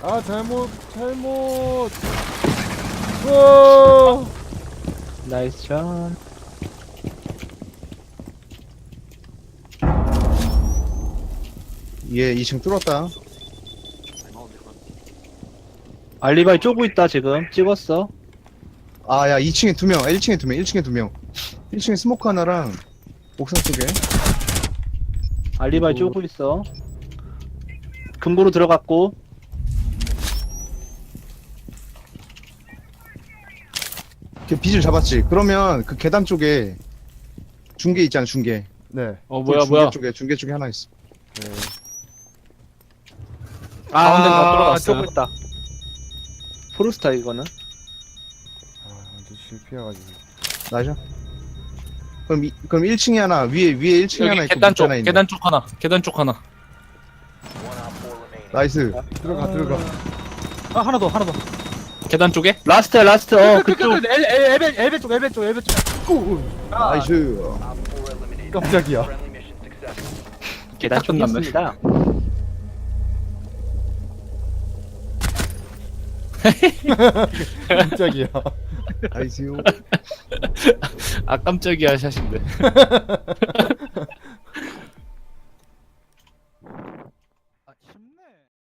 아 잘못 잘못 오 나이스 전. 얘 2층 뚫었다. 알리바이 쪼고 있다 지금. 찍었어. 아, 야, 2층에 두 명, 1층에 두 명, 1층에 두 명. 1층에 스모크 하나랑 옥상 쪽에. 알리바이 쪼고 있어. 금고로 들어갔고. 걔 빚을 잡았지. 그러면 그 계단 쪽에 중계 있잖아, 중계. 네어그 뭐야 중계 뭐야 쪽에, 중계 쪽에 하나 있어. 네. 가운데 다 들어갔어요. 쪼고 있다. 포르스타 이거는. 아 완전 실패해가지고 나이샤. 그럼, 이, 그럼 1층에 하나, 위에, 위에 1층에 하나 여기 있고, 계단 쪽 밑에 하나 있네. 계단 쪽 하나 계단 쪽 하나 나이스. 들어가 들어가 아 하나 더 하나 더 계단 쪽에 라스트야 라스트. 어 그쪽. 엘 엘엘 엘베 쪽 엘베 쪽 엘베 쪽 나이스. 깜짝이야 계단 쪽에 끝났네. 있습니다. 깜짝이야 나이스요. 아 깜짝이야 샷인데